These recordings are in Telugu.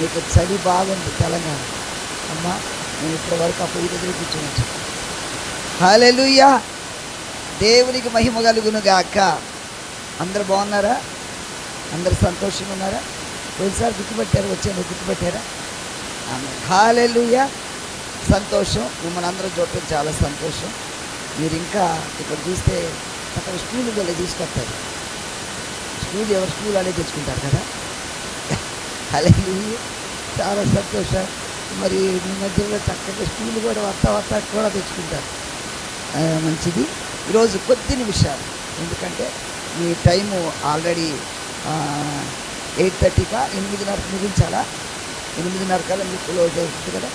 మీకు చలి బాగుంది తెలంగాణ. అమ్మా నేను ఇప్పటి వరకు ఆ పొయ్యి దగ్గర కూర్చోవచ్చు హాలెలుయ్యా దేవునికి మహిమ కలుగును గాక. అందరు బాగున్నారా? అందరు సంతోషంగా ఉన్నారా? పోయినసారి గుర్తుపెట్టారు? వచ్చాను గుర్తుపెట్టారా? హాలెలుయ్యా సంతోషం. మిమ్మల్ని అందరూ చూడటం చాలా సంతోషం. మీరు ఇంకా ఇక్కడ చూస్తే అక్కడ స్కూల్ వెళ్ళి తీసుకొస్తారు. స్కూల్ ఎవరు? స్కూల్ అనే తెచ్చుకుంటారు కదా. అలాగే చాలా సంతోషం. మరి మీ మధ్యలో చక్కగా స్కూల్ కూడా వస్తా వస్తా కూడా తెచ్చుకుంటారు. మంచిది. ఈరోజు కొద్ది నిమిషాలు. ఎందుకంటే మీ టైము ఆల్రెడీ ఎయిట్ థర్టీకా ఎనిమిదిన్నరకు ముగించాలా? ఎనిమిదిన్నర కల్లా మీకు క్లోజ్ అవుతుంది కదా?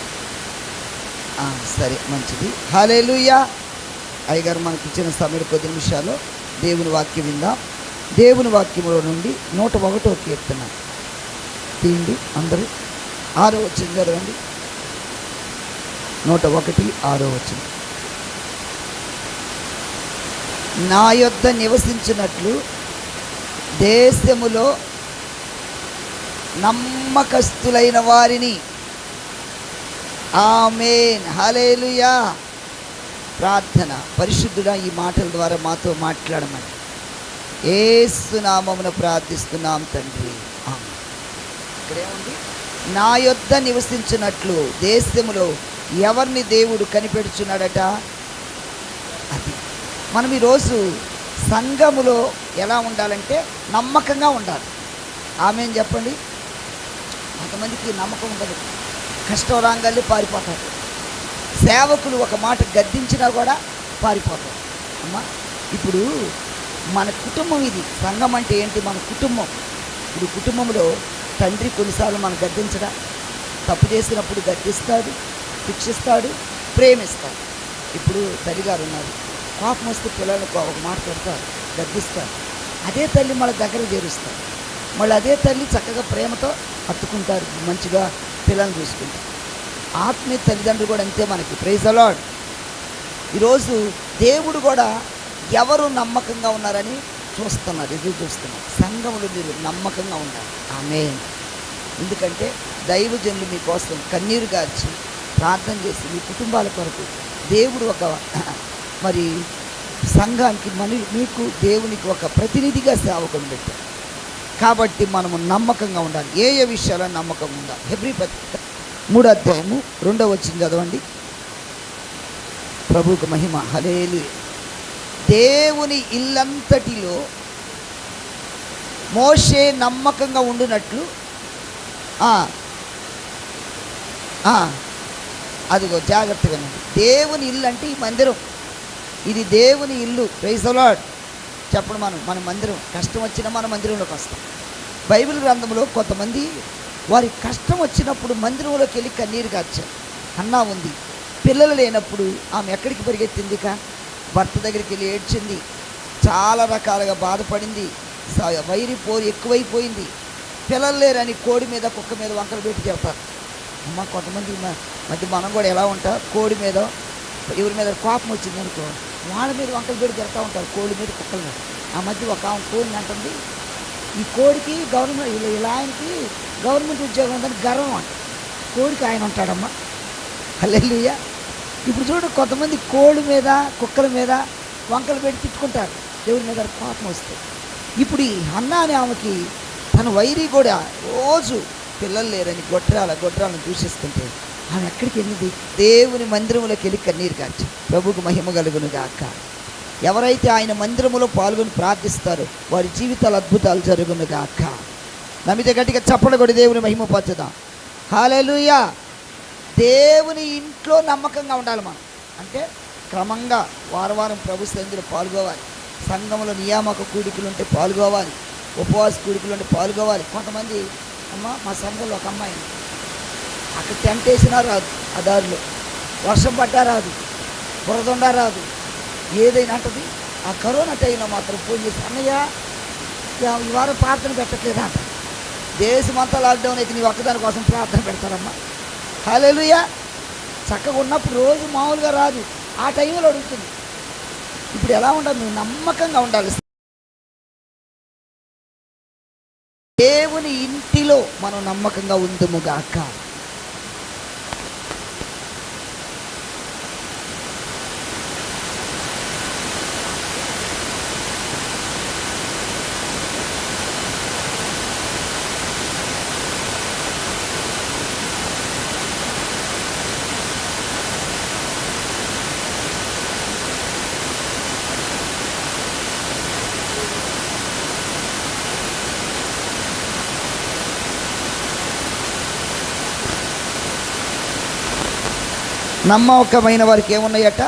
సరే మంచిది. హాలేలుయ్యా అయ్యగారు మనకి ఇచ్చిన సమయం కొద్ది నిమిషాలు. దేవుని వాక్యం విందాం. దేవుని వాక్యంలో నుండి నూట ఒకటో కీర్తన. తీయండి అందరూ. ఆరో వచ్చింది చదవండి. నూట ఒకటి ఆరో వచ్చింది నా యొద్ద నివసించినట్లు దేశములో నమ్మకస్తులైన వారిని. ఆమెన్. హలేలుయా ప్రార్థన. పరిశుద్ధుడా ఈ మాటల ద్వారా మాతో మాట్లాడమని. ఏసునామమును ప్రార్థిస్తున్నాం తండ్రి. ఇక్కడేముంది నా యొద్ద నివసించినట్లు దేశములో ఎవరిని దేవుడు కనిపెడుచున్నాడట? అది. మనం ఈరోజు సంఘములో ఎలా ఉండాలంటే నమ్మకంగా ఉండాలి. ఆమె చెప్పండి? కొంతమందికి నమ్మకం ఉండదు. కష్టం రాగాలి పారిపోతారు. సేవకులు ఒక మాట గద్దించినా కూడా పారిపోతారు. అమ్మా ఇప్పుడు మన కుటుంబం ఇది. సంఘం అంటే ఏంటి? మన కుటుంబం. ఇప్పుడు కుటుంబంలో తండ్రి కొన్నిసార్లు మనం గద్దించడా? తప్పు చేసినప్పుడు గద్దిస్తాడు శిక్షిస్తాడు ప్రేమిస్తాడు. ఇప్పుడు తల్లిగారు ఉన్నారు. కోపం వస్తే పిల్లలకు ఒక మాట పెడతారు గద్దిస్తారు. అదే తల్లి మన దగ్గర చేరుస్తారు. మళ్ళీ అదే తల్లి చక్కగా ప్రేమతో హత్తుకుంటారు మంచిగా పిల్లల్ని చూసుకుంటారు. ఆత్మీయ తల్లిదండ్రులు కూడా అంతే మనకి. ప్రైజ్ అలాడ్ ఈరోజు దేవుడు కూడా ఎవరు నమ్మకంగా ఉన్నారని చూస్తున్నారు ఎదురు చూస్తున్నారు సంఘములు మీరు నమ్మకంగా ఉండాలి. ఆమె ఎందుకంటే దైవజనులు మీకోసం కన్నీరు గార్చి ప్రార్థన చేసి మీ కుటుంబాల కొరకు దేవుడు ఒక మరి సంఘానికి మని మీకు దేవునికి ఒక ప్రతినిధిగా సేవకుని పెట్టారు కాబట్టి మనము నమ్మకంగా ఉండాలి. ఏ ఏ విషయాల నమ్మకం ఉండాలి? హెబ్రి పత్రిక మూడో అధ్యాయము రెండో వచ్చింది చదవండి. ప్రభుకు మహిమ. హలేలు దేవుని ఇల్లంతటిలో మోషే నమ్మకంగా ఉండినట్లు అదిగో జాగ్రత్తగా దేవుని ఇల్లు అంటే ఈ మందిరం. ఇది దేవుని ఇల్లు. ప్రైజలాడ్ చెప్పడం మనం మన మందిరం. కష్టం వచ్చినా మన మందిరంలోకి వస్తాం. బైబిల్ గ్రంథంలో కొంతమంది వారి కష్టం వచ్చినప్పుడు మందిరంలోకి వెళ్ళి కన్నీరు కార్చారు అన్నా ఉంది. పిల్లలు లేనప్పుడు ఆమె ఎక్కడికి పరిగెత్తింది కా భర్త దగ్గరికి వెళ్ళి ఏడ్చింది. చాలా రకాలుగా బాధపడింది. వైరి పోరు ఎక్కువైపోయింది. పిల్లలు లేరని కోడి మీద కుక్క మీద వంకలు పెట్టి చెప్తారు అమ్మ కొంతమంది మధ్య మనం కూడా ఎలా ఉంటాం? కోడి మీద ఎవరి మీద కోపం వచ్చింది అనుకో వాళ్ళ మీద వంకలు పెట్టి తిడతా ఉంటారు కోడి మీద కుక్కల మీద. ఆ మధ్య ఒక ఆమె కోడిని అంటుంది ఈ కోడికి గవర్నమెంట్ ఇలా ఆయనకి గవర్నమెంట్ ఉద్యోగం ఉందని గర్వం అంట. కోడికి ఆయన ఉంటాడమ్మా. హల్లెలూయా. ఇప్పుడు చూడు కొంతమంది కోళ్ళ మీద కుక్కల మీద వంకలు పెట్టి తిట్టుకుంటారు. దేవుడి మీద కోపం వస్తే ఇప్పుడు ఈ అన్న అనే ఆమెకి తన వైరి కూడా రోజు పిల్లలు లేరని గొడ్రాల గొడ్రాలను దూషిస్తుంటే ఆమె ఎక్కడికి వెళ్ళింది? దేవుని మందిరంలోకి వెళ్ళి కన్నీరు కాచి ప్రభుకు మహిమ కలుగును గాక. ఎవరైతే ఆయన మందిరములో పాల్గొని ప్రార్థిస్తారో వారి జీవితాలు అద్భుతాలు జరుగును గాక. నమ్మితే గట్టిగా చప్పడ కూడా దేవుని మహిమ పచ్చదాం హాలేలుయా దేవుని ఇంట్లో నమ్మకంగా ఉండాలి మనం. అంటే క్రమంగా వారం వారం ప్రభు సంధిలో పాల్గొవాలి. సంఘంలో నియామక కూడికలు ఉంటే పాల్గొవాలి. ఉపవాస కూడికలు ఉంటే పాల్గొవాలి. కొంతమంది అమ్మ మా సంఘంలో ఒక అమ్మాయి అక్కడ టెంట్ వేసినా రాదు ఆ దారిలో. వర్షం పడ్డా రాదు బురదుండా రాదు. ఏదైనా అంటది ఆ కరోనా టైంలో మాత్రం ఫోన్ చేసి అన్నయ్య ఈ వారం ప్రార్థన పెట్టట్లేదా? అంట దేశమంతా లాక్డౌన్ అయితే నీ ఒక్కదాని కోసం ప్రార్థన పెడతారమ్మా. హాలేలుయా చక్కగా ఉన్నప్పుడు రోజు మామూలుగా రాదు. ఆ టైంలో అడుగుతుంది. ఇప్పుడు ఎలా ఉండాలి? నువ్వు నమ్మకంగా ఉండాలి. దేవుని ఇంటిలో మనం నమ్మకంగా ఉందుముగాక నమ్మకమైన వారికి ఏమున్నాయట?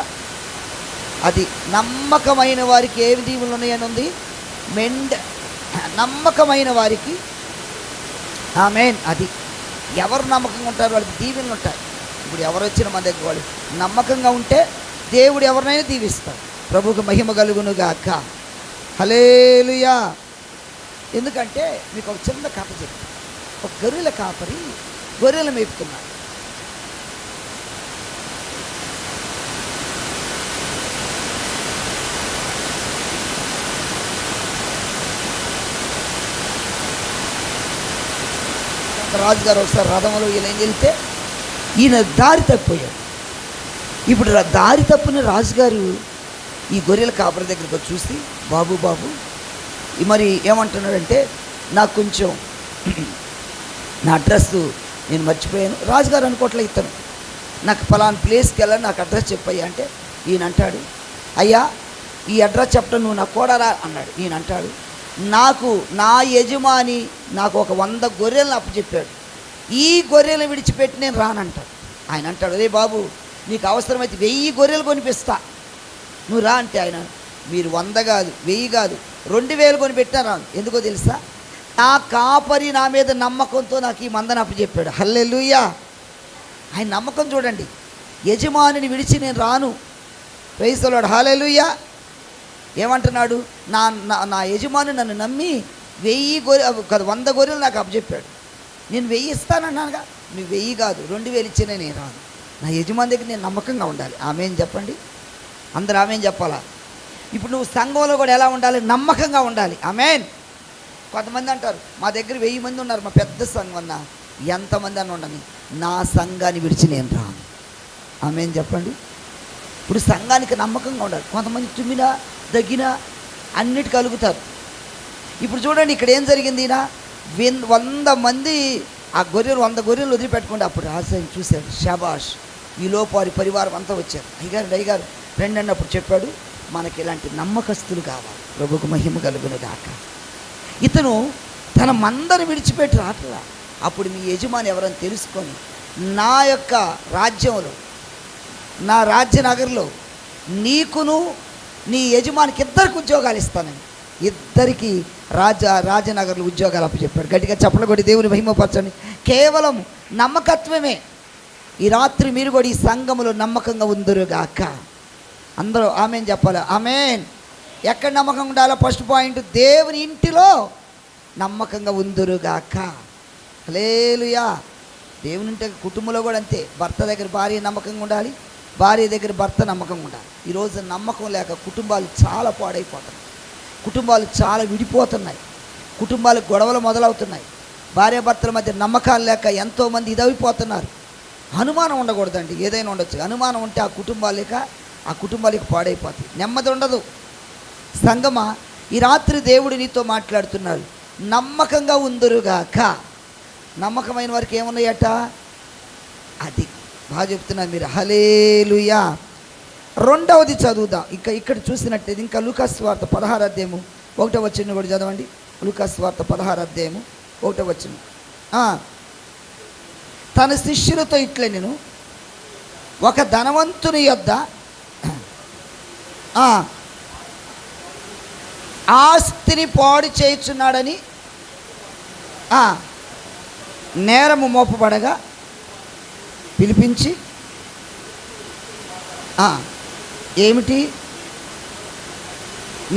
అది నమ్మకమైన వారికి ఏమి దీవులు ఉన్నాయని ఉంది? మెండ్ నమ్మకమైన వారికి ఆమెన్ అది ఎవరు నమ్మకంగా ఉంటారు వాళ్ళకి దీవెనలు ఉంటాయి. ఇప్పుడు ఎవరు వచ్చిన మన దగ్గర వాళ్ళు నమ్మకంగా ఉంటే దేవుడు ఎవరినైనా దీవిస్తాడు. ప్రభుకు మహిమ కలుగును గాక. హలేలుయా ఎందుకంటే మీకు ఒక చిన్న కథ చెప్తాను. ఒక గొర్రెల కాపరి గొర్రెలు మేపుతున్నాడు రాజుగారు ఒకసారి రథంలో ఈయన వెళ్తే ఈయన దారి తప్పిపోయాడు. ఇప్పుడు దారి తప్పిన రాజుగారు ఈ గొర్రెల కాపరి దగ్గరికి వచ్చి చూసి బాబు బాబు ఈ మరి ఏమంటున్నాడంటే నాకు కొంచెం నా అడ్రస్ నేను మర్చిపోయాను. రాజుగారు అనుకోవట్లే ఇతను. నాకు ఫలానా ప్లేస్కి వెళ్ళాలి నాకు అడ్రస్ చెప్పయ్యా అంటే ఈయన అంటాడు అయ్యా ఈ అడ్రస్ చెప్పడం నువ్వు నా కోడరా అన్నాడు. ఈయన అంటాడు నాకు నా యజమాని నాకు ఒక వంద గొర్రెలను అప్పచెప్పాడు. ఈ గొర్రెలు విడిచిపెట్టి నేను రానంటాడు ఆయన అంటాడు రే బాబు నీకు అవసరమైతే వెయ్యి గొర్రెలు కొనిపిస్తా. నువ్వు రా అంటే ఆయన మీరు వంద కాదు వెయ్యి కాదు రెండు వేలు కొనిపెట్టినా రాను. ఎందుకో తెలుసా? నా కాపరి నా మీద నమ్మకంతో నాకు ఈ మందని అప్పచెప్పాడు. హల్లెలూయా! ఆయన నమ్మకం చూడండి. యజమానిని విడిచి నేను రాను. ప్రైస్తలాడు హాలెలుయ్యా ఏమంటున్నాడు? నా నా యజమాని నన్ను నమ్మి వెయ్యి గొర్రె కాదు వంద గొర్రెలు నాకు అప్పచెప్పాడు. నేను వెయ్యి ఇస్తానన్నానుగా? నువ్వు వెయ్యి కాదు రెండు వేలు ఇచ్చినా నేను రాను. నా యజమాని దగ్గర నేను నమ్మకంగా ఉండాలి. ఆమెం చెప్పండి? అందరు ఆమె చెప్పాలా? ఇప్పుడు నువ్వు సంఘంలో కూడా ఎలా ఉండాలి? నమ్మకంగా ఉండాలి. ఆమెన్. కొంతమంది అంటారు మా దగ్గర వెయ్యి మంది ఉన్నారు మా పెద్ద సంఘం అన్న. ఎంతమంది అని ఉండని నా సంఘాన్ని విడిచి నేను రాను. ఆమెన్ చెప్పండి? ఇప్పుడు సంఘానికి నమ్మకంగా ఉండాలి. కొంతమంది తుమ్మినా దగ్గినా అన్నిటి కలుగుతారు. ఇప్పుడు చూడండి ఇక్కడ ఏం జరిగింది ఈయన? వంద మంది ఆ గొర్రెలు వంద గొర్రెలు వదిలిపెట్టుకోండి అప్పుడు రాజధాని చూశాడు. షాబాష్ ఈ వారి పరివారం అంతా వచ్చారు. అయ్యగారు అయ్యగారు రెండు అన్నప్పుడు చెప్పాడు మనకి ఇలాంటి నమ్మకస్తులు కావాలి. ప్రభుకు మహిమ కలుగును గాక. ఇతను తన మందను విడిచిపెట్టి రాట్లా అప్పుడు మీ యజమాని ఎవరని తెలుసుకొని నా యొక్క రాజ్యంలో నా రాజ్యనగర్లో నీకును నీ యజమానికి ఇద్దరికి ఉద్యోగాలు ఇస్తానని ఇద్దరికి రాజ రాజనగర్లో ఉద్యోగాలు అప్పచెప్పాడు. గట్టిగా చెప్పలగొడి కొట్టి దేవుని మహిమపరచండి కేవలం నమ్మకత్వమే. ఈ రాత్రి మీరు కూడా ఈ సంఘములో నమ్మకంగా ఉందరుగాక అందరూ ఆమెన్ చెప్పాలి? ఆమెన్. ఎక్కడ నమ్మకం ఉండాలో ఫస్ట్ పాయింట్ దేవుని ఇంటిలో నమ్మకంగా ఉందరుగాక లేలుయా దేవుని ఇంటి కుటుంబంలో కూడా అంతే. భర్త దగ్గర భార్య నమ్మకంగా ఉండాలి. భార్య దగ్గర భర్త నమ్మకం ఉండాలి. ఈరోజు నమ్మకం లేక కుటుంబాలు చాలా పాడైపోతున్నాయి. కుటుంబాలు చాలా విడిపోతున్నాయి. కుటుంబాలు గొడవలు మొదలవుతున్నాయి. భార్యాభర్తల మధ్య నమ్మకాలు లేక ఎంతోమంది ఇదైపోతున్నారు అనుమానం ఉండకూడదండి. ఏదైనా ఉండొచ్చు. అనుమానం ఉంటే ఆ కుటుంబాలిక ఆ కుటుంబాలకు పాడైపోతాయి. నెమ్మది ఉండదు. సంగమ ఈ రాత్రి దేవుడు నీతో మాట్లాడుతున్నాడు. నమ్మకంగా ఉందరుగాక. నమ్మకమైన వారికి ఏమున్నాయట? అది బాగా చెప్తున్నారు మీరు. హలేలుయా రెండవది చదువుదాం. ఇంకా ఇక్కడ చూసినట్టయితే ఇంకా లూకాస్ వార్త పదహారు అధ్యాయము ఒకటో వచ్చిన కూడా చదవండి. లూకాస్ వార్త పదహారు అధ్యాయము ఒకటో వచ్చిన తన శిష్యులతో ఇట్లే నేను ఒక ధనవంతుని యొద్ద ఆస్తిని పాడు చేయుచున్నాడని నేరము మోపబడగా పిలిపించి ఏమిటి?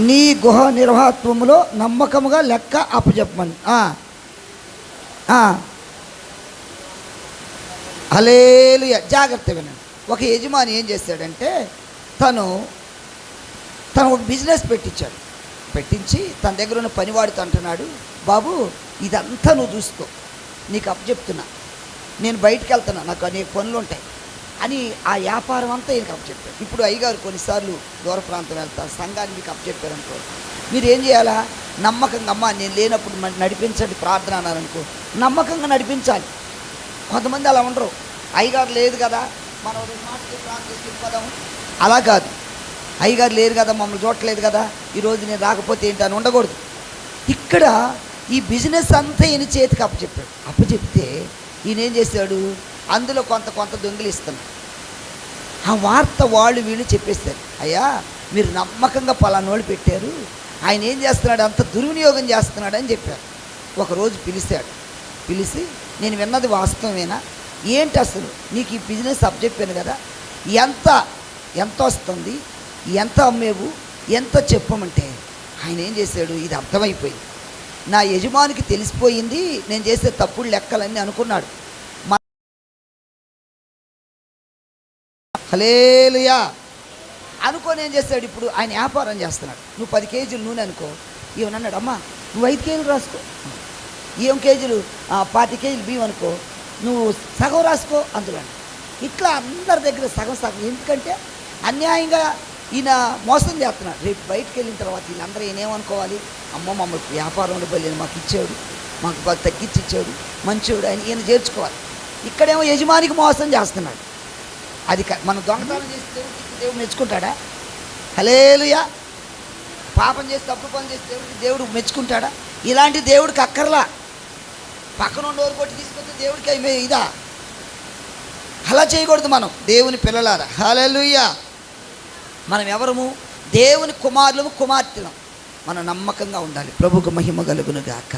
నీ గుహ నిర్వాహత్వములో నమ్మకముగా లెక్క అప్పచెప్పమని అలేలు జాగ్రత్త వినండి. ఒక యజమాని ఏం చేశాడంటే తను తను ఒక బిజినెస్ పెట్టించాడు. పెట్టించి తన దగ్గర ఉన్న పనివాడితో అంటున్నాడు బాబు ఇదంతా నువ్వు చూసుకో. నీకు అప్పచెప్తున్నా నేను బయటకు వెళ్తున్నా నాకు అనేక పనులు ఉంటాయి అని ఆ వ్యాపారం అంతా ఈయనకు అప్పచెప్పారు. ఇప్పుడు అయ్యగారు కొన్నిసార్లు దూర ప్రాంతం వెళ్తారు సంఘాన్ని మీకు అప్పచెప్పారు అనుకో. మీరు ఏం చేయాలా? నమ్మకంగా అమ్మ నేను లేనప్పుడు మరి నడిపించండి ప్రార్థన అన్నారనుకో. నమ్మకంగా నడిపించాలి. కొంతమంది అలా ఉండరు. అయ్యగారు లేదు కదా మనం రెండు మాటలు ప్రార్థన అలా కాదు. అయ్యగారు లేరు కదా మమ్మల్ని చూడట్లేదు కదా ఈరోజు నేను రాకపోతే ఏంటి అని ఉండకూడదు. ఇక్కడ ఈ బిజినెస్ అంతా ఈయన చేతికి అప్పచెప్పాడు. అప్పచెప్తే ఈయన ఏం చేశాడు? అందులో కొంత కొంత దొంగిలిస్తున్నాడు ఆ వార్త వాళ్ళు వీళ్ళు చెప్పేస్తారు. అయ్యా మీరు నమ్మకంగా పలానోళ్ళు పెట్టారు. ఆయన ఏం చేస్తున్నాడు? అంత దుర్వినియోగం చేస్తున్నాడు అని చెప్పారు. ఒకరోజు పిలిచాడు. పిలిచి నేను విన్నది వాస్తవమేనా? ఏంటి అసలు? నీకు ఈ బిజినెస్ అప్ చెప్పాను కదా. ఎంత ఎంత వస్తుంది? ఎంత అమ్మేవు? ఎంత చెప్పమంటే ఆయన ఏం చేశాడు? ఇది అర్థమైపోయింది. నా యజమానికి తెలిసిపోయింది నేను చేసే తప్పుడు లెక్కలన్నీ అనుకున్నాడు. హలేలుయా అనుకొని ఏం చేస్తాడు ఇప్పుడు? ఆయన వ్యాపారం చేస్తున్నాడు. నువ్వు పది కేజీలు నూనె అనుకో. ఏమన్నాడు అమ్మా నువ్వు ఐదు కేజీలు రాసుకో. ఏం కేజీలు? పాతి కేజీలు బియ్యం అనుకో. నువ్వు సగం రాసుకో అందులో ఇట్లా అందరి దగ్గర సగం సగం. ఎందుకంటే అన్యాయంగా ఈయన మోసం చేస్తున్నాడు రేపు బయటకు వెళ్ళిన తర్వాత వీళ్ళందరూ ఈయన ఏమనుకోవాలి అమ్మ మమ్మల్ని వ్యాపారంలో బయలు మాకు ఇచ్చాడు. మాకు బాగా తగ్గించి ఇచ్చాడు మంచివాడు ఆయన ఈయన చేర్చుకోవాలి ఇక్కడేమో యజమానికి మోసం చేస్తున్నాడు. అది క- మనం దొంగతనం చేస్తే దేవుడు మెచ్చుకుంటాడా? హలేలుయా పాపం చేసి తప్పు పని చేసి దేవుడికి దేవుడు మెచ్చుకుంటాడా? ఇలాంటి దేవుడికి అక్కర్లా. పక్కన ఉండేవారు కొట్టి తీసుకొస్తే దేవుడికి ఇదా? అలా చేయకూడదు మనం. దేవుని పిల్లలారా. హలలుయ్యా మనం ఎవరము దేవుని కుమారులము కుమార్తెలం. మనం నమ్మకంగా ఉండాలి. ప్రభుకు మహిమ కలుగును గాక.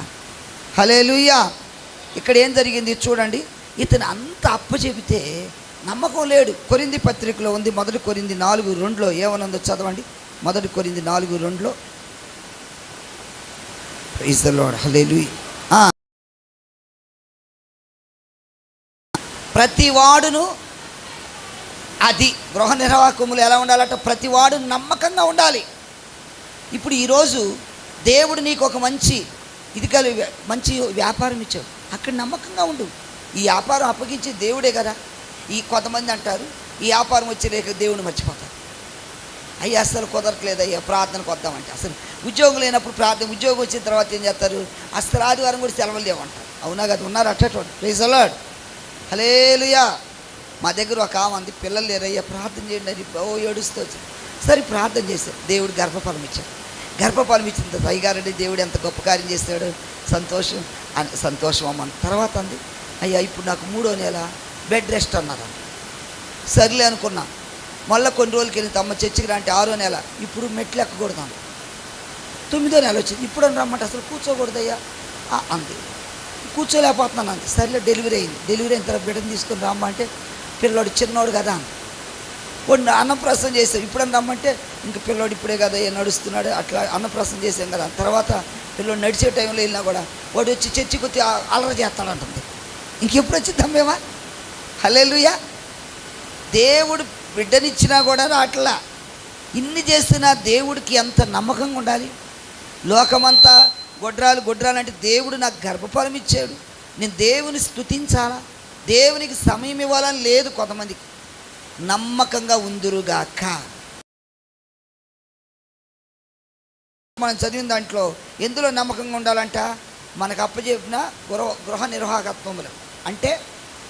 హలేలుయ్యా ఇక్కడ ఏం జరిగింది చూడండి. ఇతను అంత అప్పు చెబితే నమ్మకం లేడు. కొరింది పత్రికలో ఉంది మొదటి కొరింది నాలుగు రెండులో. ఏమనుందో చదవండి. మొదటి కొరింది నాలుగు రెండులో. ప్రైజ్ ద లార్డ్ హల్లెలూయా ప్రతి వాడును అది గృహ నిర్వాహకములు ఎలా ఉండాలంటే ప్రతి వాడు నమ్మకంగా ఉండాలి. ఇప్పుడు ఈరోజు దేవుడు నీకు ఒక మంచి ఇది కలి మంచి వ్యాపారం ఇచ్చాడు. అక్కడ నమ్మకంగా ఉండు. ఈ వ్యాపారం అప్పగించి దేవుడే కదా. ఈ కొంతమంది అంటారు ఈ వ్యాపారం వచ్చి రేఖ దేవుడు మర్చిపోతారు అయ్యా అసలు కుదరట్లేదు అయ్యా ప్రార్థనకు వద్దామంటే. అసలు ఉద్యోగం లేనప్పుడు ప్రార్థన ఉద్యోగం వచ్చిన తర్వాత ఏం చేస్తారు? అసలు ఆదివారం కూడా సెలవులు లేవంటారు. అవునా కదా ఉన్నారు? అట్టేటోడు ప్లీజ్ అలాడ్ హలేలుయా మా దగ్గర ఒక ఆమె అంది పిల్లలు లేరయ్యా ప్రార్థన చేయండి అని ఓ ఏడుస్తూ వచ్చింది. సరే ప్రార్థన చేశారు. దేవుడు గర్భఫలం ఇచ్చాడు. గర్భఫలం ఇచ్చిన అయ్యగారండి దేవుడు ఎంత గొప్ప కార్యం చేస్తాడు సంతోషం అని సంతోషం అమ్మ తర్వాత అంది అయ్యా ఇప్పుడు నాకు మూడో నెల బెడ్ రెస్ట్ అన్నారు. సర్లే అనుకున్నా. మళ్ళీ కొన్ని రోజులకి వెళ్ళి తమ్మ చర్చికి రాంటే ఆరో నెల. ఇప్పుడు మెట్లు ఎక్కకూడదు తొమ్మిదో నెల వచ్చింది. ఇప్పుడు అని రమ్మంటే అసలు కూర్చోకూడదయ్యా అంది. కూర్చోలేకపోతున్నాను అంది. సర్లే డెలివరీ అయింది. డెలివరీ అయిన తర్వాత బిడ్డను తీసుకుని రమ్మంటే పిల్లోడు చిన్నోడు కదా. వాడు అన్నప్రాసం చేసాం ఇప్పుడని రమ్మంటే ఇంక పిల్లోడు ఇప్పుడే కదా ఏ నడుస్తున్నాడు అట్లా అన్నప్రాసం చేసాం కదా. తర్వాత పిల్లోడు నడిచే టైంలో వెళ్ళినా కూడా వాడు వచ్చి చర్చికి వచ్చి అలర చేస్తాడంటుంది. ఇంకెప్పుడు వచ్చిందమ్మేమా హలేలుయా దేవుడు బిడ్డనిచ్చినా కూడా అట్లా ఇన్ని చేసినా దేవుడికి ఎంత నమ్మకంగా ఉండాలి? లోకమంతా గొడ్రాలు గొడ్రాలు అంటే దేవుడు నాకు గర్భఫలం ఇచ్చాడు నేను దేవుని స్తుతించాలా? దేవునికి సమయం ఇవ్వాలని లేదు కొంతమందికి. నమ్మకంగా ఉందిరుగాక. మనం చదివిన దాంట్లో ఎందులో నమ్మకంగా ఉండాలంట? మనకు అప్పచెప్పిన గృహ గృహ నిర్వాహకత్వములు. అంటే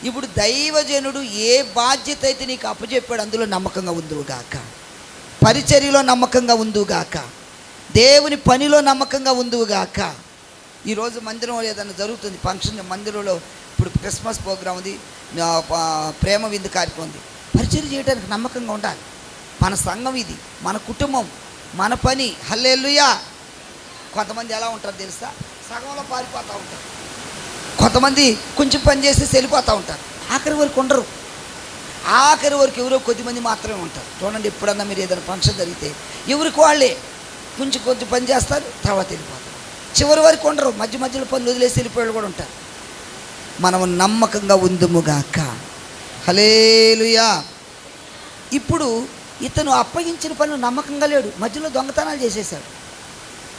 ఇప్పుడు దైవజనుడు ఏ బాధ్యత అయితే నీకు అప్పచెప్పాడు అందులో నమ్మకంగా ఉందిగాక పరిచర్యలో నమ్మకంగా ఉందిగాక దేవుని పనిలో నమ్మకంగా ఉందిగాక ఈరోజు మందిరం ఏదైనా జరుగుతుంది? ఫంక్షన్ మందిరంలో ఇప్పుడు క్రిస్మస్ ప్రోగ్రామ్ ఉంది. ప్రేమ విందు కార్యక్రమం ఉంది. పరిచయం చేయడానికి నమ్మకంగా ఉండాలి. మన సంఘం ఇది. మన కుటుంబం. మన పని. హల్లెలూయా! కొంతమంది ఎలా ఉంటారు తెలుసా? సగంలో పారిపోతూ ఉంటారు. కొంతమంది కొంచెం పని చేసి వెళ్ళిపోతూ ఉంటారు. ఆఖరి వరకు ఉండరు. ఆఖరి వరకు ఎవరో కొద్దిమంది మాత్రమే ఉంటారు. చూడండి ఎప్పుడన్నా మీరు ఏదైనా ఫంక్షన్ జరిగితే ఎవరికి వాళ్ళే? కొంచెం కొంచెం పని చేస్తారు తర్వాత వెళ్ళిపోతారు. చివరి వరకు ఉండరు. మధ్య మధ్యలో పనులు వదిలేసి వెళ్ళిపోయాడు కూడా ఉంటారు. మనము నమ్మకంగా ఉందుముగాక హలేలుయా ఇప్పుడు ఇతను అప్పగించిన పనులు నమ్మకంగా లేడు. మధ్యలో దొంగతనాలు చేసేశాడు.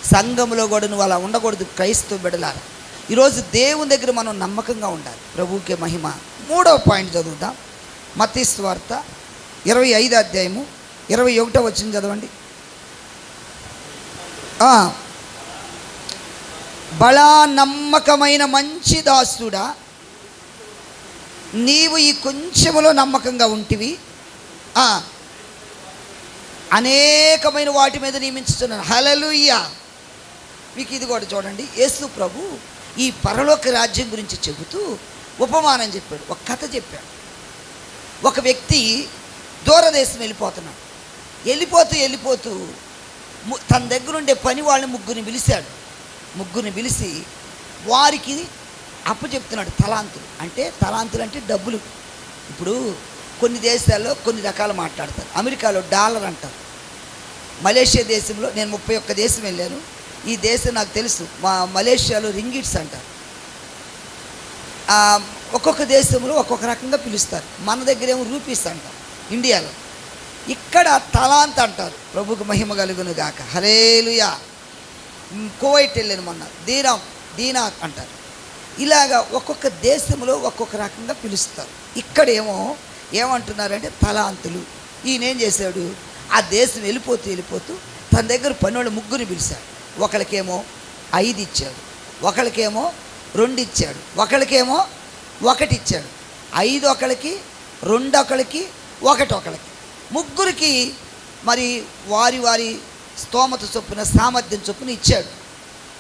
సంఘంలో కూడా నువ్వు అలా ఉండకూడదు. క్రైస్తవ బిడలారా ఈరోజు దేవుని దగ్గర మనం నమ్మకంగా ఉండాలి. ప్రభుకే మహిమ. మూడవ పాయింట్ చదువుదాం. మతీస్తు వార్త ఇరవై ఐదు అధ్యాయము ఇరవై ఒకటో వచ్చింది చదవండి. బలా నమ్మకమైన మంచి దాసుడా నీవు ఈ కొంచెములో నమ్మకంగా ఉంటివి. అనేకమైన వాటి మీద నియమించుతున్నాను. హలలుయ్యా మీకు ఇది కూడా చూడండి. యేసు ప్రభు ఈ పరలోక రాజ్యం గురించి చెబుతూ ఉపమానం చెప్పాడు. ఒక కథ చెప్పాడు. ఒక వ్యక్తి దూరదేశం వెళ్ళిపోతున్నాడు. వెళ్ళిపోతూ వెళ్ళిపోతూ తన దగ్గరుండే పని వాళ్ళని ముగ్గురిని పిలిచాడు. ముగ్గురిని పిలిచి వారికి అప్పు చెప్తున్నాడు తలాంతులు. అంటే తలాంతులు అంటే డబ్బులు. ఇప్పుడు కొన్ని దేశాల్లో కొన్ని రకాలు మాట్లాడతారు. అమెరికాలో డాలర్ అంటారు. మలేషియా దేశంలో నేను ముప్పై ఒక్క దేశం వెళ్ళాను. ఈ దేశం నాకు తెలుసు. మా మలేషియాలో రింగిట్స్ అంటారు. ఒక్కొక్క దేశంలో ఒక్కొక్క రకంగా పిలుస్తారు. మన దగ్గర ఏమో రూపీస్ అంటారు. ఇండియాలో. ఇక్కడ తలాంత్ అంటారు. ప్రభుకు మహిమ కలుగును గాక. హరేలుయా కువైట్ వెళ్ళాను మొన్న. దీనా దీనా అంటారు. ఇలాగా ఒక్కొక్క దేశంలో ఒక్కొక్క రకంగా పిలుస్తారు. ఇక్కడేమో ఏమంటున్నారంటే తలాంతులు. ఈయనేం చేశాడు? ఆ దేశం వెళ్ళిపోతూ వెళ్ళిపోతూ తన దగ్గర పనులు ముగ్గురు పిలిచాడు ఒకరికేమో ఐదు ఇచ్చాడు. ఒకరికేమో రెండు ఇచ్చాడు. ఒకరికేమో ఒకటి ఇచ్చాడు. ఐదు ఒకరికి రెండు ఒకరికి ఒకటి ఒకరికి ముగ్గురికి మరి వారి వారి స్తోమత చొప్పున సామర్థ్యం చొప్పున ఇచ్చాడు.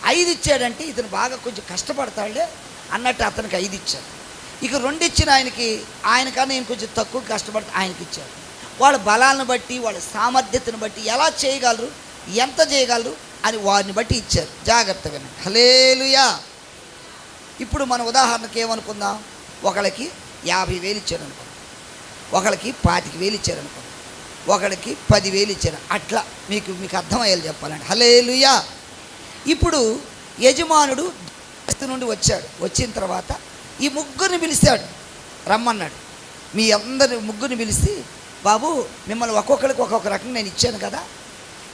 ఐదు ఇచ్చాడంటే ఇతను బాగా కొంచెం కష్టపడతాడులే అన్నట్టు అతనికి ఐదు ఇచ్చాడు. ఇక రెండు ఇచ్చిన ఆయనకి ఆయనకన్నా నేను కొంచెం తక్కువ కష్టపడితే ఆయనకి ఇచ్చాడు. వాళ్ళ బలాలను బట్టి వాళ్ళ సామర్థ్యతను బట్టి ఎలా చేయగలరు ఎంత చేయగలరు అని వారిని బట్టి ఇచ్చారు. జాగ్రత్తగా హలేలుయా ఇప్పుడు మన ఉదాహరణకి ఏమనుకుందాం? ఒకళ్ళకి యాభై వేలు ఇచ్చాడు ఒకళ్ళకి పాతిక వేలు ఇచ్చారు ఒకడికి పదివేలు ఇచ్చారు. అట్లా మీకు మీకు అర్థమయ్యేది చెప్పాలండి హలేలుయా ఇప్పుడు యజమానుడు నుండి వచ్చాడు. వచ్చిన తర్వాత ఈ ముగ్గురిని పిలిచాడు. రమ్మన్నాడు. మీ అందరి ముగ్గురిని పిలిచి బాబు మిమ్మల్ని ఒక్కొక్కరికి ఒక్కొక్క రకంగా నేను ఇచ్చాను కదా.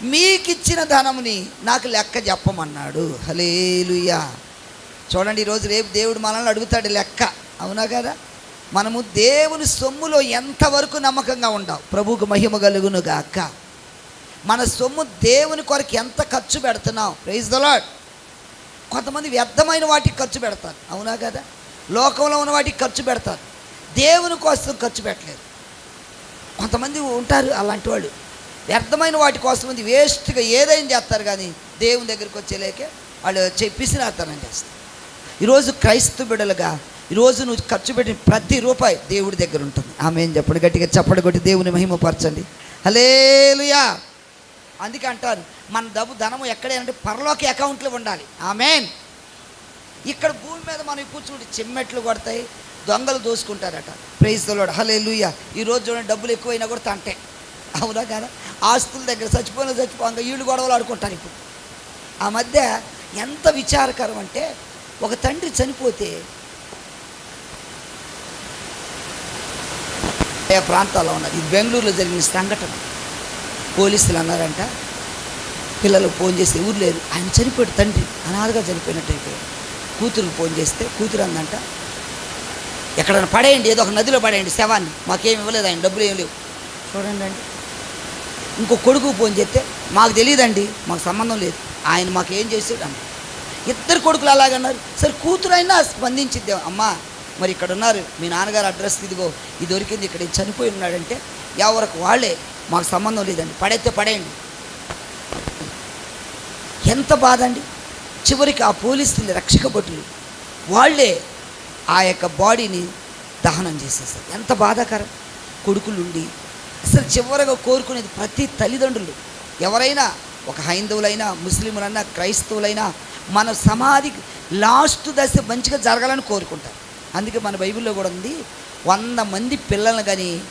మీకు ఇచ్చిన ధనముని నాకు లెక్క చెప్పమన్నాడు. హలేలుయా చూడండి ఈరోజు రేపు దేవుడు మనల్ని అడుగుతాడు లెక్క. అవునా కదా? మనము దేవుని సొమ్ములో ఎంతవరకు నమ్మకంగా ఉండాం? ప్రభువుకు మహిమ కలుగును గాక. మన సొమ్ము దేవుని కొరకు ఎంత ఖర్చు పెడుతున్నాం? ప్రైజ్ ద లాడ్ కొంతమంది వ్యర్థమైన వాటికి ఖర్చు పెడతారు. అవునా కదా? లోకంలో ఉన్న వాటికి ఖర్చు పెడతారు. దేవుని కోసం ఖర్చు పెట్టలేదు. కొంతమంది ఉంటారు అలాంటి వాళ్ళు. వ్యర్థమైన వాటి కోసం మంది వేస్ట్గా ఏదైనా చేస్తారు కానీ దేవుని దగ్గరికి వచ్చేలేకే వాళ్ళు చెప్పిసినార్థనం చేస్తారు. ఈరోజు క్రైస్తవ బిడలుగా ఈరోజు నువ్వు ఖర్చు పెట్టిన ప్రతి రూపాయి దేవుడి దగ్గర ఉంటుంది. ఆమె ఏం చెప్పడు గట్టిగా చప్పడు కొట్టి దేవుని మహిమపరచండి హలేలుయా అందుకే అంటారు మన డబ్బు ధనము ఎక్కడేనంటే పరలోకి అకౌంట్లో ఉండాలి. ఆమెన్. ఇక్కడ భూమి మీద మనం కూర్చుంటే చెమ్మెట్లు కొడతాయి దొంగలు దోసుకుంటారట. ప్రైజ్ హలే లూయ ఈరోజు చూడండి డబ్బులు ఎక్కువైనా కూడా తంటే. అవునా కదా? ఆస్తుల దగ్గర చచ్చిపోయిన చచ్చిపోగా వీళ్ళు గొడవలు ఆడుకుంటారు ఇప్పుడు. ఆ మధ్య ఎంత విచారకరం అంటే ఒక తండ్రి చనిపోతే ఆయా ప్రాంతాల్లో ఉన్నది ఇది బెంగళూరులో జరిగిన సంఘటన. పోలీసులు అన్నారంట పిల్లలకు ఫోన్ చేస్తే ఊరు లేరు ఆయన చనిపోయాడు తండ్రి అనాథగా చనిపోయినట్టు అయిపోయాడు. కూతురుకు ఫోన్ చేస్తే కూతురు అందంట ఎక్కడైనా పడేయండి ఏదో ఒక నదిలో పడేయండి శవాన్ని మాకేమి ఇవ్వలేదు ఆయన డబ్బులు ఏం లేవు. చూడండి అండి. ఇంకో కొడుకు ఫోన్ చేస్తే మాకు తెలియదండి మాకు సంబంధం లేదు ఆయన మాకేం ఏం చేసాడు అన్న ఇద్దరు కొడుకులు అలాగన్నారు సరే కూతురు అయినా స్పందించిద్దాం అమ్మా మరి ఇక్కడ ఉన్నారు. మీ నాన్నగారు అడ్రస్ ఇదిగో ఇది దొరికింది ఇక్కడ చనిపోయి ఉన్నాడంటే ఎవరికి వాళ్ళే మాకు సంబంధం లేదండి. పడైతే పడేయండి. ఎంత బాధ అండి. చివరికి ఆ పోలీసులు రక్షక భటులు వాళ్ళే ఆ యొక్క బాడీని దహనం చేసేసారు ఎంత బాధాకరం. కొడుకులుండి అసలు చివరగా కోరుకునేది ప్రతి తల్లిదండ్రులు. ఎవరైనా ఒక హైందవులైనా ముస్లింలైనా క్రైస్తవులైనా మన సమాధికి లాస్ట్ దశ మంచిగా జరగాలని కోరుకుంటారు. అందుకే మన బైబిల్లో కూడా ఉంది వంద మంది పిల్లల్ని కానీ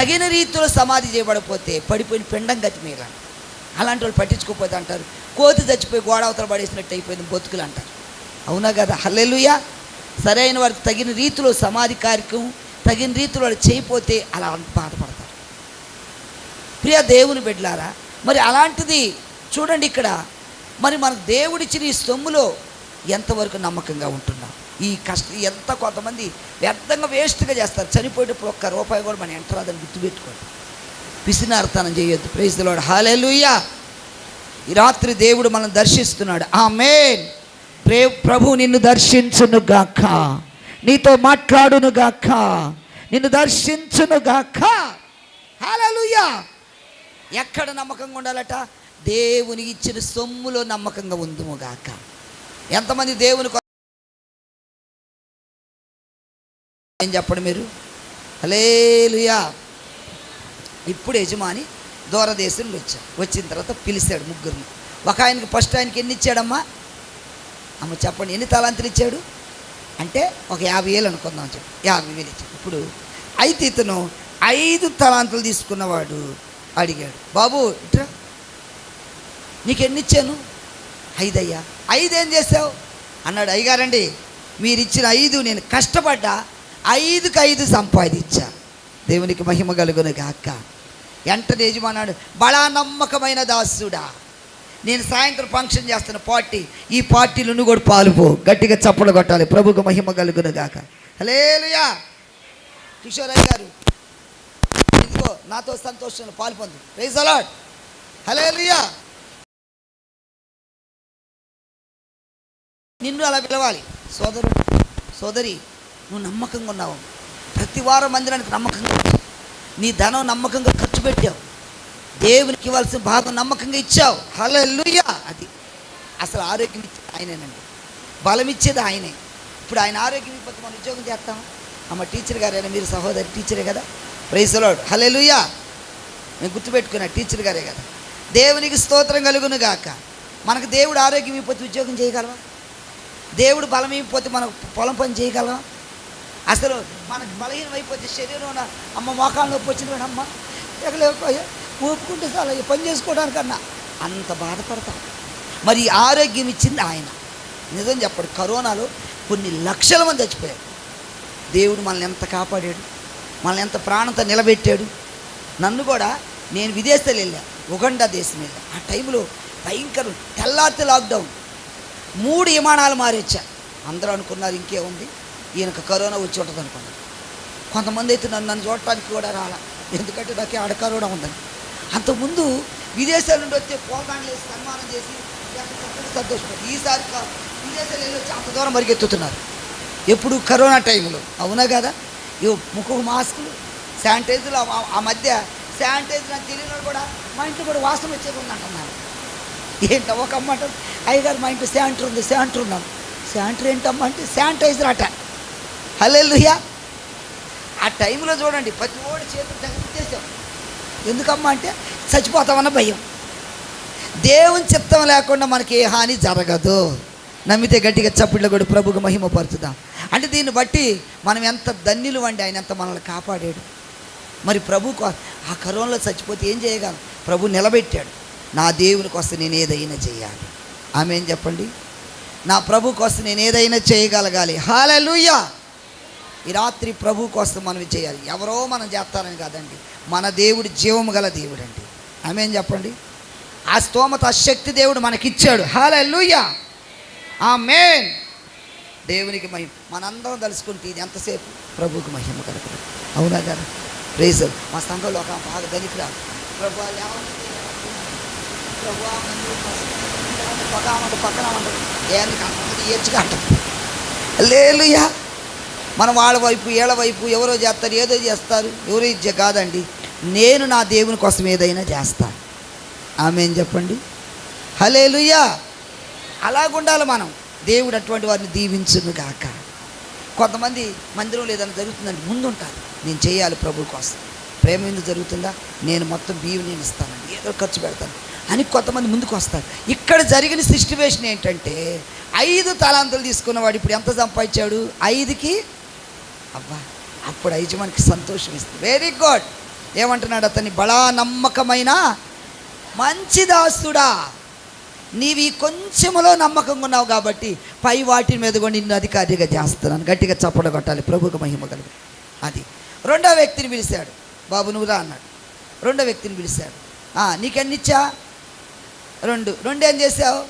తగిన రీతిలో సమాధి చేయబడకపోతే పడిపోయిన పిండం గతి మీద. అలాంటి వాళ్ళు పట్టించుకోకపోతే అంటారు కోతి చచ్చిపోయి గోడ అవతల పడేసినట్టు అయిపోయింది బతుకులు అంటారు. అవునా కదా? హల్లెలూయా. సరైన వారికి తగిన రీతిలో సమాధి కార్యక్రమం తగిన రీతిలో వాళ్ళు చేయకపోతే అలా బాధపడతారు. ప్రియ దేవుని బిడ్డలారా మరి అలాంటిది చూడండి ఇక్కడ మరి మనకు దేవుడిచ్చిన ఈ సొమ్ములో ఎంతవరకు నమ్మకంగా ఉంటున్నాం? ఈ కష్ట ఎంత కొంతమంది వ్యర్థంగా వేస్ట్గా చేస్తారు. చనిపోయేటప్పుడు ఒక్క రూపాయి కూడా మనం ఎంటరాదని గుర్తుపెట్టుకోండి. పిసినార్థనం చేయొద్దు. ప్రేసిలోడు లోడ్ హాలేలుయ్యా ఈ రాత్రి దేవుడు మనం దర్శిస్తున్నాడు. ఆ మేన్ ప్రే ప్రభు నిన్ను దర్శించునుగాక నీతో మాట్లాడును గాక. నిన్ను దర్శించును గాక. ఎక్కడ నమ్మకంగా ఉండాలట? దేవుని ఇచ్చిన సొమ్ములో నమ్మకంగా ఉందుముగాక ఎంతమంది దేవుని ఏం చెప్పండి మీరు? అలేలుయా ఇప్పుడు యజమాని దూరదేశంలో వచ్చాడు. వచ్చిన తర్వాత పిలిచాడు ముగ్గురిని. ఒక ఆయనకి ఫస్ట్ ఆయనకి ఎన్ని ఇచ్చాడమ్మా? అమ్మ చెప్పండి ఎన్ని తలాంతులు ఇచ్చాడు? అంటే ఒక యాభై వేలు అనుకుందాం చెప్పి. యాభై వేలు ఇచ్చాడు. ఇప్పుడు అయితే ఇతను ఐదు తలాంతులు తీసుకున్నవాడు అడిగాడు. బాబు ఇట్రా. నీకు ఎన్ని ఇచ్చాను? ఐదు అయ్యా ఐదు ఏం చేసావు? అన్నాడు అయ్యగారండి మీరు ఇచ్చిన ఐదు నేను కష్టపడ్డా ఐదుకి ఐదు సంపాదించా. దేవునికి మహిమ కలుగును గాక. వెంటనే యజమానాడు బడా నమ్మకమైన దాసుడా నేను సాయంత్రం ఫంక్షన్ చేస్తున్న పార్టీ ఈ పార్టీలను నువ్వు కూడా పాలుపో గట్టిగా చప్పలు కొట్టాలి. ప్రభుకు మహిమ కలుగును గాక. హలేలుయా కిషోరయ్య గారు ఇదిగో నాతో సంతోషంలో పాలు పొందు. రైజ్ అలాడ్ హలేలుయా నిన్ను అలా పిలవాలి. సోదరుడు సోదరి నువ్వు నమ్మకంగా ఉన్నావు. ప్రతి వారం మందిరానికి నమ్మకంగా నీ ధనం నమ్మకంగా ఖర్చు పెట్టావు. దేవునికి ఇవ్వాల్సిన భాగం నమ్మకంగా ఇచ్చావు. హలో అది అసలు ఆరోగ్యం ఇచ్చేది ఆయనేనండి. బలం ఇచ్చేది ఆయనే. ఇప్పుడు ఆయన ఆరోగ్యం ఇవ్వకపోతే మనం ఉద్యోగం చేస్తాం అమ్మ టీచర్ గారేనా మీరు సహోదరి టీచరే కదా? ప్రైసలోడు హల్లెలూయా! నేను గుర్తుపెట్టుకున్నా టీచర్ గారే కదా. దేవునికి స్తోత్రం కలుగును గాక. మనకు దేవుడు ఆరోగ్యం ఇవ్వకపోతే ఉద్యోగం చేయగలవా? దేవుడు బలం ఇవ్వకపోతే మనం పొలం పని చేయగలవా? అసలు మనకు బలహీనం అయిపోతే శరీరం అమ్మ మోకాలు నొప్పి వచ్చింది అమ్మ. ఎగలేకపోయా ఊపుకుంటే చాలా ఈ పని చేసుకోవడానికన్నా. అంత బాధపడతాం. మరి ఆరోగ్యం ఇచ్చింది ఆయన. నిజం చెప్పడు కరోనాలో కొన్ని లక్షల మంది చచ్చిపోయారు. దేవుడు మనల్ని ఎంత కాపాడాడు మనల్ని ఎంత ప్రాణంతో నిలబెట్టాడు. నన్ను కూడా నేను విదేశాలు వెళ్ళా ఉగండా దేశం వెళ్ళా. ఆ టైంలో భయంకరం తెల్లారితే లాక్డౌన్ మూడు విమానాలు మారేచ్చా. అందరూ అనుకున్నారు ఇంకేముంది? ఈయనకు కరోనా వచ్చి ఉంటుంది అనుకోండి. కొంతమంది అయితే నన్ను నన్ను చూడటానికి కూడా రాలా. ఎందుకంటే నాకు ఆడ కరోనా ఉందని. అంతకుముందు విదేశాల నుండి వచ్చే పోగాండ్లు వేసి సన్మానం చేసి సంతోషపడి ఈసారి విదేశాలు వెళ్ళి వచ్చి అంత దూరం మరిగెత్తుతున్నారు ఎప్పుడు కరోనా టైంలో. అవునా కదా? ఇవి ముఖం మాస్కులు శానిటైజర్లు ఆ- మధ్య శానిటైజర్ అని తెలియని కూడా మా ఇంట్లో కూడా వాసన వచ్చేది ఉంది అంటున్నారు ఏంట ఒక అమ్మ అయ్యగారు మా ఇంట్లో శానిటర్ ఉంది శానిటర్ ఉన్నాను. శానిటర్ ఏంటమ్మా? అంటే శానిటైజర్ అట. హల్లెలూయా. ఆ టైంలో చూడండి ప్రతి ఓడి చేతులు తగ్గించేసాం ఎందుకమ్మా అంటే చచ్చిపోతామన్న భయం. దేవుని చిత్తం లేకుండా మనకి ఏ హాని జరగదు. నమ్మితే గట్టిగా చప్పట్లు కూడా ప్రభుకు మహిమ పరుచుదాం. అంటే దీన్ని బట్టి మనం ఎంత ధన్యులు వండి ఆయన ఎంత మనల్ని కాపాడాడు. మరి ప్రభు ఆ కరోనాలో చచ్చిపోతే ఏం చేయగలం? ప్రభు నిలబెట్టాడు. నా దేవుని కోసం నేను ఏదైనా చేయాలి. ఆమె ఏం చెప్పండి? నా ప్రభు కోసం నేను ఏదైనా చేయగలగాలి. హాలూయా ఈ రాత్రి ప్రభు కోసం మనం చేయాలి. ఎవరో మనం చేస్తారని కాదండి. మన దేవుడు జీవము గల దేవుడు అండి ఆమెం చెప్పండి? ఆ స్తోమత ఆ శక్తి దేవుడు మనకిచ్చాడు. హాలూయా ఆ మేన్ దేవునికి మహిమ. మనందరం తలుసుకుంటే ఇది ఎంతసేపు ప్రభుకి మహిమ కలుగుతుంది. అవునా కదా? రేజర్ మా సంఘంలో ఒక ఆమె బాగా ధనికురాలు. ప్రభు ప్రభు పక్క పక్కన ఆమంట ఏనికి అంతమంది ఏడ్చుగా లేలుయా మనం వాళ్ళ వైపు ఏళ్ళ వైపు ఎవరో చేస్తారు ఏదో చేస్తారు. ఎవరో ఇది కాదండి. నేను నా దేవుని కోసం ఏదైనా చేస్తాను. ఆమె ఏం చెప్పండి. హలే లుయ్యా అలాగుండాలి మనం. దేవుడు అటువంటి వారిని దీవించును గాక. కొంతమంది మందిరం ఏదైనా జరుగుతుందండి ముందుంటారు. నేను చేయాలి ప్రభు కోసం. ప్రేమ ఎందుకు జరుగుతుందా? నేను మొత్తం బియ్యం నేను ఇస్తానండి. ఏదో ఖర్చు పెడతాను. అని కొంతమంది ముందుకు వస్తారు. ఇక్కడ జరిగిన సిచ్యువేషన్ ఏంటంటే ఐదు తలాంతులు తీసుకున్నవాడు ఇప్పుడు ఎంత సంపాదించాడు? ఐదుకి అబ్బా అప్పుడు యజమానికి సంతోషం ఇస్తుంది వెరీ గుడ్ ఏమంటున్నాడు అతని బలా నమ్మకమైన మంచి దాసుడా. నీవి కొంచెములో నమ్మకంగా ఉన్నావు కాబట్టి పై వాటి మీద కూడా నిన్ను అధికారిగా చేస్తున్నాను. గట్టిగా చప్పడ కొట్టాలి. ప్రభుకు మహిమ కలుగు. అది. రెండో వ్యక్తిని పిలిచాడు. బాబు నువ్వు రా అన్నాడు. రెండో వ్యక్తిని పిలిచాడు. నీకెన్నిచ్చా రెండు. రెండు ఏం చేసావు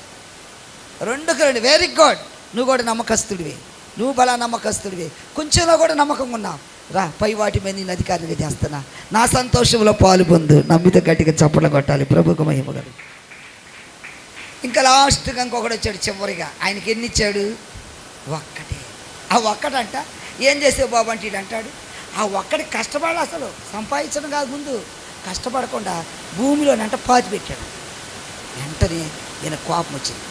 రెండుకి రెండు. వెరీ గుడ్ నువ్వు కూడా నమ్మకస్తుడివే. నువ్వు బలా నమ్మకస్తుడివి. కొంచెంలో కూడా నమ్మకం ఉన్నావు రా పై వాటి మీద నేను అధికారిగా చేస్తున్నా. నా సంతోషంలో పాలు పొందు. నమ్మితే గట్టిగా చప్పట్లు కొట్టాలి. ప్రభుకు గారు ఇంకా లాస్ట్గా ఇంకొకటి వచ్చాడు చివరిగా. ఆయనకి ఎన్ని ఇచ్చాడు? ఒక్కటే. ఆ ఒక్కటంట ఏం చేసావు బాబు? అంటే అంటాడు ఆ ఒక్కడి కష్టపడాలి అసలు. సంపాదించడం కాదు ముందు. కష్టపడకుండా భూమిలోనంట పాతి పెట్టాడు. వెంటనే ఈయన కోపం వచ్చింది.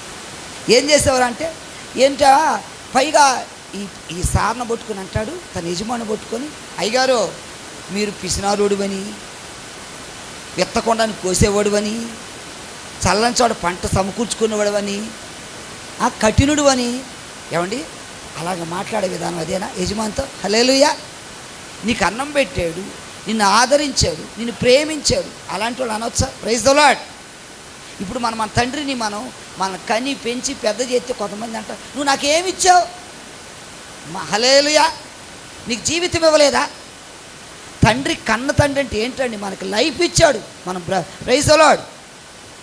ఏం చేసేవారు అంటే ఏంటా? పైగా ఈ ఈ సార్ను పట్టుకొని అంటాడు తన యజమాని పట్టుకొని అయ్యగారు మీరు పిసినారుడు అని విత్తకొండని కోసేవాడు అని చల్లని పంట సమకూర్చుకునేవాడు అని ఆ కఠినుడు అని ఏమండి? అలాగ మాట్లాడే విధానం అదేనా? యజమానితో హలేలుయ నీకు అన్నం పెట్టాడు నిన్ను ఆదరించాడు నిన్ను ప్రేమించాడు అలాంటి వాళ్ళు అనొచ్చా? ప్రైజ్ ద ఇప్పుడు మనం మన తండ్రిని మనం మన కని పెంచి పెద్ద చేస్తే కొంతమంది అంటారు నువ్వు నాకేమిచ్చావు హలేలుయా నీకు జీవితం ఇవ్వలేదా? తండ్రి కన్న తండ్రి అంటే ఏంటండి? మనకి లైఫ్ ఇచ్చాడు. మనం ప్రైజ్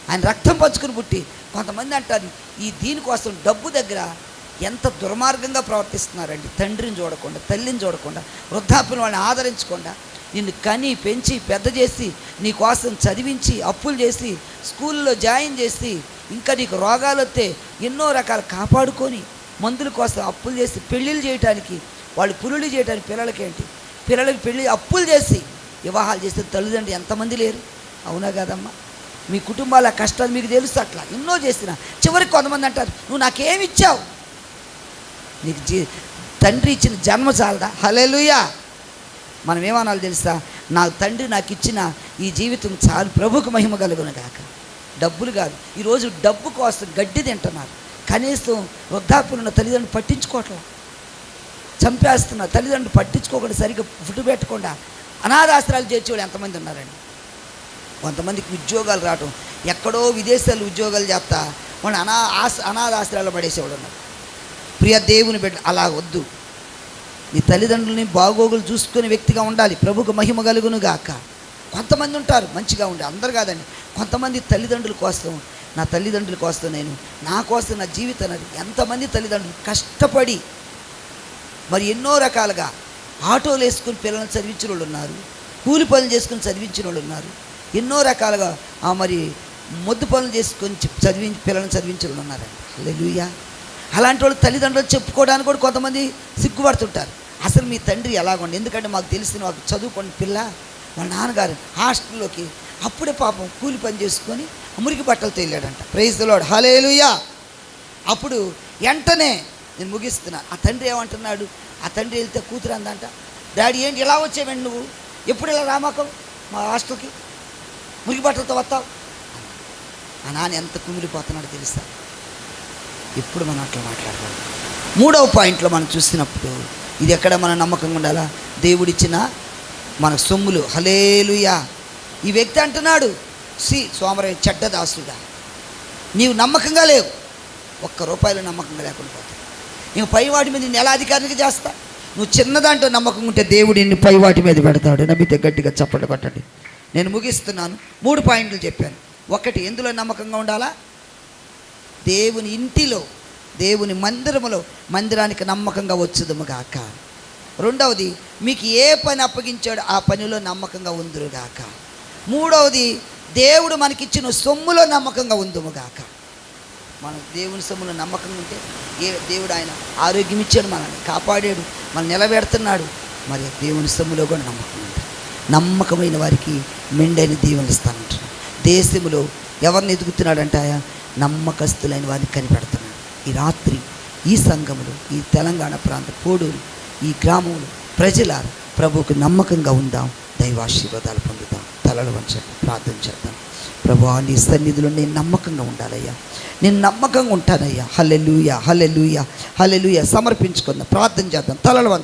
ఆయన రక్తం పంచుకుని పుట్టి కొంతమంది అంటారు ఈ దీనికోసం డబ్బు దగ్గర ఎంత దుర్మార్గంగా ప్రవర్తిస్తున్నారండి? తండ్రిని చూడకుండా తల్లిని చూడకుండా వృద్ధాప్యం వాళ్ళని ఆదరించకుండా నిన్ను కని పెంచి పెద్ద చేసి నీ కోసం చదివించి అప్పులు చేసి స్కూల్లో జాయిన్ చేసి ఇంకా నీకు రోగాలు వస్తే ఎన్నో రకాలు కాపాడుకొని మందుల కోసం అప్పులు చేసి పెళ్ళిళ్ళు చేయడానికి వాళ్ళు పురుళ్ళు చేయడానికి పిల్లలకేంటి? పిల్లలకి పెళ్ళి అప్పులు చేసి వివాహాలు చేస్తే తల్లిదండ్రులు ఎంతమంది లేరు? అవునా కదమ్మా? మీ కుటుంబాల కష్టాలు మీకు తెలుసు అట్లా. ఎన్నో చేసిన. చివరికి కొంతమంది అంటారు నువ్వు నాకేమి ఇచ్చావు? నీకు జీ తండ్రి ఇచ్చిన జన్మ చాలదా? హలేలుయా మనం ఏమనాలి తెలుసా? నా తండ్రి నాకు ఇచ్చిన ఈ జీవితం చాలు. ప్రభుకు మహిమ కలుగును కాక డబ్బులు కాదు. ఈరోజు డబ్బు కోసం గడ్డి తింటున్నారు. కనీసం వృద్ధాప్యులు తల్లిదండ్రులు పట్టించుకోవట్లా చంపేస్తున్న తల్లిదండ్రులు పట్టించుకోకుండా సరిగ్గా ఫుడ్ పెట్టకుండా అనాథాశ్రాలు చేర్చేవాడు ఎంతమంది ఉన్నారండి? కొంతమందికి ఉద్యోగాలు రావటం. ఎక్కడో విదేశాలు ఉద్యోగాలు చేస్తా వాళ్ళు అనా ఆశ అనాథాశ్రాలు పడేసేవాడు ఉన్నారు. ప్రియ దేవుని బిడ్డ అలా వద్దు. నీ తల్లిదండ్రులని బాగోగులు చూసుకునే వ్యక్తిగా ఉండాలి. ప్రభుకు మహిమ కలుగును గాక. కొంతమంది ఉంటారు మంచిగా ఉండే. అందరు కాదండి. కొంతమంది తల్లిదండ్రుల కోసం నా తల్లిదండ్రుల కోసం నేను. నా కోసం నా జీవితం ఎంతమంది తల్లిదండ్రులు కష్టపడి మరి ఎన్నో రకాలుగా ఆటోలు వేసుకుని పిల్లల్ని చదివించిన వాళ్ళు ఉన్నారు కూలి పనులు చేసుకుని చదివించిన వాళ్ళు ఉన్నారు. ఎన్నో రకాలుగా ఆ మరి మొద్దు పనులు చేసుకొని చదివి పిల్లల్ని చదివించిన వాళ్ళు ఉన్నారండి హల్లెలూయా. అలాంటి వాళ్ళు తల్లిదండ్రులు చెప్పుకోవడానికి కూడా కొంతమంది సిగ్గుపడుతుంటారు. అసలు మీ తండ్రి ఎలాగండి? ఎందుకంటే మాకు తెలిసిన వాళ్ళు చదువుకోండి పిల్ల వాళ్ళ నాన్నగారు హాస్టల్లోకి అప్పుడే పాపం కూలి పని చేసుకొని మురికి బట్టలతో వెళ్ళాడంట. ప్రైజ్ లోడ్ హలేలుయా అప్పుడు వెంటనే నేను ముగిస్తున్నా. ఆ తండ్రి ఏమంటున్నాడు? ఆ తండ్రి వెళ్తే కూతురు అందంట. డాడీ ఏంటి? ఇలా వచ్చావండి నువ్వు? ఎప్పుడు ఇలా రామాకం? మా హాస్టల్కి? మురికి బట్టలతో వస్తావు? ఆ నాన్న ఎంత కుమిలిపోతున్నాడు తెలుసా? ఎప్పుడు మనం అట్లా మాట్లాడతాం మూడవ పాయింట్లో మనం చూసినప్పుడు ఇది ఎక్కడ మన నమ్మకంగా ఉండాలా? దేవుడిచ్చిన మన సొమ్ములు. హలేలుయా ఈ వ్యక్తి అంటున్నాడు సి సోమరయ్య చెడ్డదాసుడా నీవు నమ్మకంగా లేవు. ఒక్క రూపాయలు నమ్మకంగా లేకుండా పోతావు. నువ్వు పై వాటి మీద నేను ఎలా అధికారిగా చేస్తా? నువ్వు చిన్నదాంట్లో నమ్మకం ఉంటే దేవుడు నిన్ను పై వాటి మీద పెడతాడు. నమ్మితే గట్టిగా చప్పట్లు కొట్టండి. నేను ముగిస్తున్నాను. మూడు పాయింట్లు చెప్పాను. ఒకటి ఎందులో నమ్మకంగా ఉండాలా? దేవుని ఇంటిలో దేవుని మందిరములో మందిరానికి నమ్మకంగా వచ్చుదుముగాక రెండవది మీకు ఏ పని అప్పగించాడో ఆ పనిలో నమ్మకంగా ఉందురు గాక. మూడవది దేవుడు మనకిచ్చిన సొమ్ములో నమ్మకంగా ఉందుము గాక. మన దేవుని సొమ్ములో నమ్మకంగా ఉంటే ఏ దేవుడు ఆయన ఆరోగ్యం ఇచ్చాడు మనల్ని కాపాడాడు మనం నిలబెడుతున్నాడు. మరి దేవుని సొమ్ములో కూడా నమ్మకం ఉంది. నమ్మకమైన వారికి మెండైన దీవెనలు ఇస్తానంటున్నాడు దేశంలో ఎవరిని ఎదుగుతున్నాడంటే ఆయన నమ్మకస్తులైన వారిని కనిపెడుతున్నాడు. ఈ రాత్రి ఈ సంఘములు ఈ తెలంగాణ ప్రాంత కోడూరు ఈ గ్రామంలో ప్రజల ప్రభువుకు నమ్మకంగా ఉందాం దైవాశీర్వాదాలు పొందుతాం తలలు వంచండి ప్రార్థన చేద్దాం. ప్రభా నీ సన్నిధిలో నేను నమ్మకంగా ఉండాలయ్యా. నేను నమ్మకంగా ఉంటానయ్యా. హలెలుయ హలెలుయ హలెలుయ సమర్పించుకుందాం ప్రార్థన చేద్దాం తలలు వంచండి